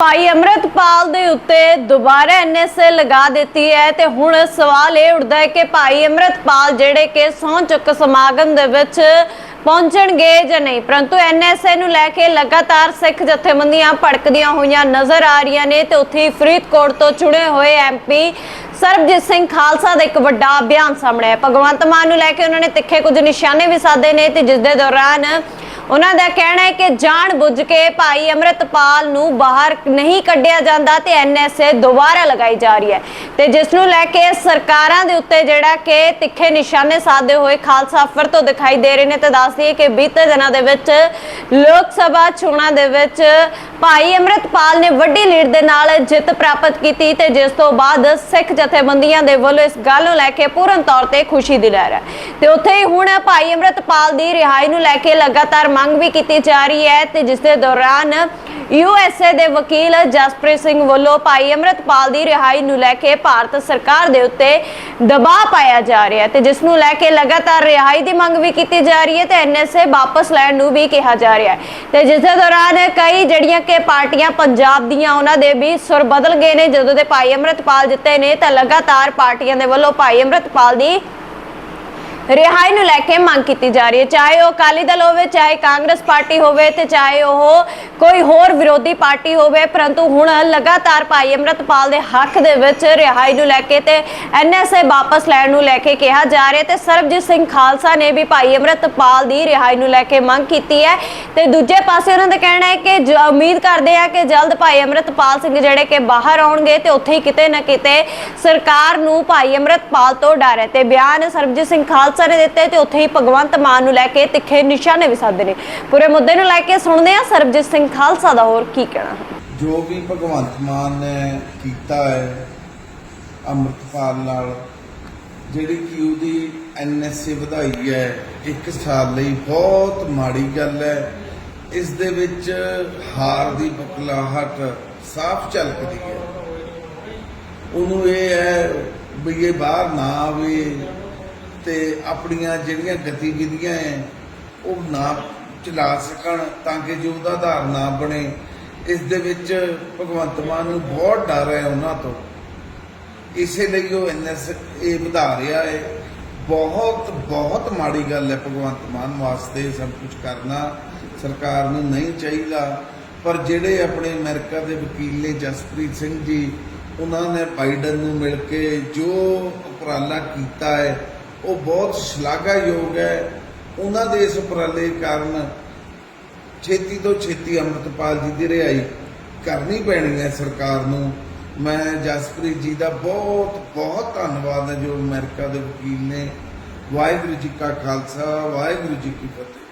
ਭਾਈ ਅਮਰਤਪਾਲ ਦੇ ਉੱਤੇ ਦੁਬਾਰਾ ਐਨਐਸਏ ਲਗਾ ਦਿੱਤੀ ਹੈ ਤੇ ਹੁਣ ਸਵਾਲ ਇਹ ਉੱਠਦਾ ਹੈ ਕਿ ਭਾਈ ਅਮਰਤਪਾਲ ਜਿਹੜੇ ਕਿ ਸਹੁੰ ਚੁੱਕ ਸਮਾਗਮ ਦੇ ਵਿੱਚ ਪਹੁੰਚਣਗੇ ਜਾਂ ਨਹੀਂ। ਪਰੰਤੂ ਐਨਐਸਏ ਨੂੰ ਲੈ ਕੇ ਲਗਾਤਾਰ ਸਿੱਖ ਜਥੇਬੰਦੀਆਂ ਭੜਕਦੀਆਂ ਹੋਈਆਂ ਨਜ਼ਰ ਆ ਰਹੀਆਂ ਨੇ ਤੇ ਉੱਥੇ ਫਰੀਦਕੋਟ ਤੋਂ ਚੁਣੇ ਹੋਏ ਐਮਪੀ ਸਰਬਜੀਤ ਸਿੰਘ ਖਾਲਸਾ ਦਾ ਇੱਕ ਵੱਡਾ ਅਭਿਆਨ ਸਾਹਮਣੇ ਹੈ ਭਗਵੰਤ ਮਾਨ ਨੂੰ ਲੈ ਕੇ ਉਹਨਾਂ ਨੇ ਤਿੱਖੇ ਕੁਝ ਨਿਸ਼ਾਨੇ ਵੀ ਸਾਧੇ ਨੇ ਤੇ ਜਿਸ ਦੇ ਦੌਰਾਨ ਉਹਨਾਂ ਦਾ ਕਹਿਣਾ ਹੈ ਕਿ ਜਾਣ ਬੁੱਝ ਕੇ ਭਾਈ ਅਮਰਤਪਾਲ ਨੂੰ ਬਾਹਰ ਨਹੀਂ ਕੱਢਿਆ ਜਾਂਦਾ ਤੇ ਐਨਐਸਏ ਦੁਬਾਰਾ ਲਗਾਈ ਜਾ ਰਹੀ ਹੈ। ਤੇ ਜਿਸ ਨੂੰ ਲੈ ਕੇ ਸਰਕਾਰਾਂ ਦੇ ਉੱਤੇ ਜਿਹੜਾ ਕਿ ਤਿੱਖੇ ਨਿਸ਼ਾਨੇ ਸਾਧੇ ਹੋਏ ਖਾਲਸਾ ਫਿਰ ਤੋਂ ਦਿਖਾਈ ਦੇ ਰਹੇ ਨੇ, ਤੇ ਦੱਸ ਦਈਏ ਕਿ ਬੀਤੇ ਦਿਨਾਂ ਦੇ ਵਿੱਚ ਲੋਕ ਸਭਾ ਚੋਣਾਂ ਦੇ ਵਿੱਚ ਭਾਈ ਅਮਰਤਪਾਲ ਨੇ ਵੱਡੀ ਲੀਡ ਦੇ ਨਾਲ ਜਿੱਤ ਪ੍ਰਾਪਤ ਕੀਤੀ ਤੇ ਜਿਸ ਤੋਂ ਬਾਅਦ ਸਿੱਖ ਜਥੇਬੰਦੀਆਂ ਦੇ ਵੱਲੋਂ ਇਸ ਗੱਲ ਨੂੰ ਲੈ ਕੇ ਪੂਰਨ ਤੌਰ ਤੇ ਖੁਸ਼ੀ ਦੀ ਲਹਿਰ ਹੈ। ਤੇ ਉੱਥੇ ਹੀ ਹੁਣ ਭਾਈ ਅਮਰਤਪਾਲ ਦੀ ਰਿਹਾਈ ਨੂੰ ਲੈ ਕੇ ਲਗਾਤਾਰ ਮੰਗ ਵੀ ਕੀਤੀ ਜਾ ਰਹੀ ਹੈ ਤੇ ਜਿਸ ਦੇ ਦੌਰਾਨ ਯੂਐਸਏ ਦੇ ਵਕੀਲ ਜਸਪ੍ਰੀਤ ਸਿੰਘ ਵੱਲੋਂ ਭਾਈ ਅਮਰਤਪਾਲ ਦੀ ਰਿਹਾਈ ਨੂੰ ਲੈ ਕੇ ਭਾਰਤ ਸਰਕਾਰ ਦੇ ਉੱਤੇ ਦਬਾਅ ਪਾਇਆ ਜਾ ਰਿਹਾ ਹੈ ਤੇ ਜਿਸ ਨੂੰ ਲੈ ਕੇ ਲਗਾਤਾਰ ਰਿਹਾਈ ਦੀ ਮੰਗ ਵੀ ਕੀਤੀ ਜਾ ਰਹੀ ਹੈ ਤੇ ਐਨਐਸਏ ਵਾਪਸ ਲੈਣ ਨੂੰ ਵੀ ਕਿਹਾ ਜਾ ਰਿਹਾ ਹੈ। ਤੇ ਜਿਸ ਦੇ ਦੌਰਾਨ ਕਈ ਜਿਹੜੀਆਂ ਕਿ ਪਾਰਟੀਆਂ ਪੰਜਾਬ ਦੀਆਂ ਉਹਨਾਂ ਦੇ ਵੀ ਸੁਰ ਬਦਲ ਗਏ ਨੇ। ਜਦੋਂ ਦੇ ਭਾਈ ਅਮਰਤਪਾਲ ਜਿੱਤੇ ਨੇ ਤਾਂ ਲਗਾਤਾਰ ਪਾਰਟੀਆਂ ਦੇ ਵੱਲੋਂ ਭਾਈ ਅਮਰਤਪਾਲ ਦੀ ਰਿਹਾਈ ਨੂੰ ਲੈ ਕੇ ਮੰਗ ਕੀਤੀ ਜਾ ਰਹੀ ਹੈ। ਚਾਹੇ ਉਹ ਅਕਾਲੀ ਦਲ ਹੋਵੇ, ਚਾਹੇ ਕਾਂਗਰਸ ਪਾਰਟੀ ਹੋਵੇ ਤੇ ਚਾਹੇ ਉਹ ਕੋਈ ਹੋਰ ਵਿਰੋਧੀ ਪਾਰਟੀ ਹੋਵੇ, ਪਰੰਤੂ ਹੁਣ ਲਗਾਤਾਰ ਭਾਈ ਅਮਰਤਪਾਲ ਦੇ ਹੱਕ ਦੇ ਵਿੱਚ ਰਿਹਾਈ ਨੂੰ ਲੈ ਕੇ ਤੇ ਐਨਐਸਏ ਵਾਪਸ ਲੈਣ ਨੂੰ ਲੈ ਕੇ ਕਿਹਾ ਜਾ ਰਿਹਾ ਤੇ ਸਰਬਜੀਤ ਸਿੰਘ ਖਾਲਸਾ ਨੇ ਵੀ ਭਾਈ ਅਮਰਤਪਾਲ ਦੀ ਰਿਹਾਈ ਨੂੰ ਲੈ ਕੇ ਮੰਗ ਕੀਤੀ ਹੈ। ਤੇ ਦੂਜੇ ਪਾਸੇ ਉਹਨਾਂ ਦਾ ਕਹਿਣਾ ਹੈ ਕਿ ਜ- ਉਮੀਦ ਕਰਦੇ ਆ ਕਿ ਜਲਦ ਭਾਈ ਅਮਰਤਪਾਲ ਸਿੰਘ ਜਿਹੜੇ ਕਿ ਬਾਹਰ ਆਉਣਗੇ ਤੇ ਉੱਥੇ ਹੀ ਕਿਤੇ ਨਾ ਕਿਤੇ ਸਰਕਾਰ ਨੂੰ ਭਾਈ ਅਮਰਤਪਾਲ ਤੋਂ ਡਰ ਹੈ। ਤੇ ਬਿਆਨ ਸਰਬਜੀਤ ਸਿੰਘ ਖਾਲਸਾ ਨੇ ਦਿੱਤੇ ਤੇ ਉੱਥੇ ਹੀ ਭਗਵੰਤ ਮਾਨ ਨੂੰ ਲੈ ਕੇ ਤਿੱਖੇ ਨਿਸ਼ਾਨੇ ਵੀ ਸਾਧੇ ਨੇ। ਪੂਰੇ ਮੁੱਦੇ ਨੂੰ ਲੈ ਕੇ ਸੁਣਦੇ ਆ ਸਰਬਜੀਤ ਸਿੰਘ ਖਾਲਸਾ ਦਾ ਹੋਰ ਕੀ ਕਹਿਣਾ। ਹੈ ਜੋ ਵੀ ਭਗਵੰਤ ਮਾਨ ਨੇ ਕੀਤਾ ਹੈ, ਅੰਮ੍ਰਿਤਪਾਲ ਨਾਲ, ਜਿਹੜੀ ਕਿ ਉਹਦੀ ਐਨਐਸਏ ਵਧਾਈ ਹੈ, ਇੱਕ ਸਾਲ ਲਈ ਬਹੁਤ ਮਾੜੀ ਗੱਲ ਹੈ। ਇਸ ਦੇ ਵਿੱਚ ਹਾਰ ਦੀ ਬਕਲਾਹਟ ਸਾਫ਼ ਝਲਕਦੀ ਹੈ। ਉਹਨੂੰ ਇਹ ਹੈ ਵੀ ਇਹ ਬਾਹਰ ਨਾ ਆਵੇ। ਤੇ ਆਪਣੀਆਂ ਜਿਹੜੀਆਂ ਗਤੀਵਿਧੀਆਂ ਹੈ ਉਹ ਨਾ ਚਲਾ ਸਕਣ ਤਾਂ ਕਿ ਜੋ ਉਹਦਾ ਆਧਾਰ ਨਾ ਬਣੇ। ਇਸ ਦੇ ਵਿੱਚ ਭਗਵੰਤ ਮਾਨ ਨੂੰ ਬਹੁਤ ਡਰ ਹੈ ਉਹਨਾਂ ਤੋਂ। ਇਸੇ ਲਈ ਉਹ ਐਨਐਸ ਇਹ ਵਧਾ ਰਿਹਾ ਹੈ ਬਹੁਤ ਬਹੁਤ ਮਾੜੀ ਗੱਲ ਹੈ ਭਗਵੰਤ ਮਾਨ ਵਾਸਤੇ ਸਭ ਕੁਝ ਕਰਨਾ। ਸਰਕਾਰ ਨੂੰ ਨਹੀਂ ਚਾਹੀਦਾ। ਪਰ ਜਿਹੜੇ ਆਪਣੇ ਅਮਰੀਕਾ ਦੇ ਵਕੀਲ ਨੇ ਜਸਪ੍ਰੀਤ ਸਿੰਘ ਜੀ, ਉਹਨਾਂ ਨੇ ਬਾਈਡਨ ਨੂੰ ਮਿਲ ਕੇ ਜੋ ਉਪਰਾਲਾ ਕੀਤਾ ਹੈ ਉਹ ਬਹੁਤ ਸ਼ਲਾਘਾਯੋਗ ਹੈ। ਉਹਨਾਂ ਦੇ ਇਸ ਉਪਰਾਲੇ ਕਾਰਨ ਛੇਤੀ ਤੋਂ ਛੇਤੀ ਅੰਮ੍ਰਿਤਪਾਲ ਜੀ ਦੀ ਰਿਹਾਈ ਕਰਨੀ ਪੈਣੀ ਹੈ ਸਰਕਾਰ ਨੂੰ। ਮੈਂ ਜਸਪ੍ਰੀਤ ਜੀ ਦਾ ਬਹੁਤ ਬਹੁਤ ਧੰਨਵਾਦ ਹੈ ਜੋ ਅਮਰੀਕਾ ਦੇ ਵਕੀਲ ਨੇ। ਵਾਹਿਗੁਰੂ ਜੀ ਕਾ ਖਾਲਸਾ, ਵਾਹਿਗੁਰੂ ਜੀ ਕੀ ਫਤਿਹ।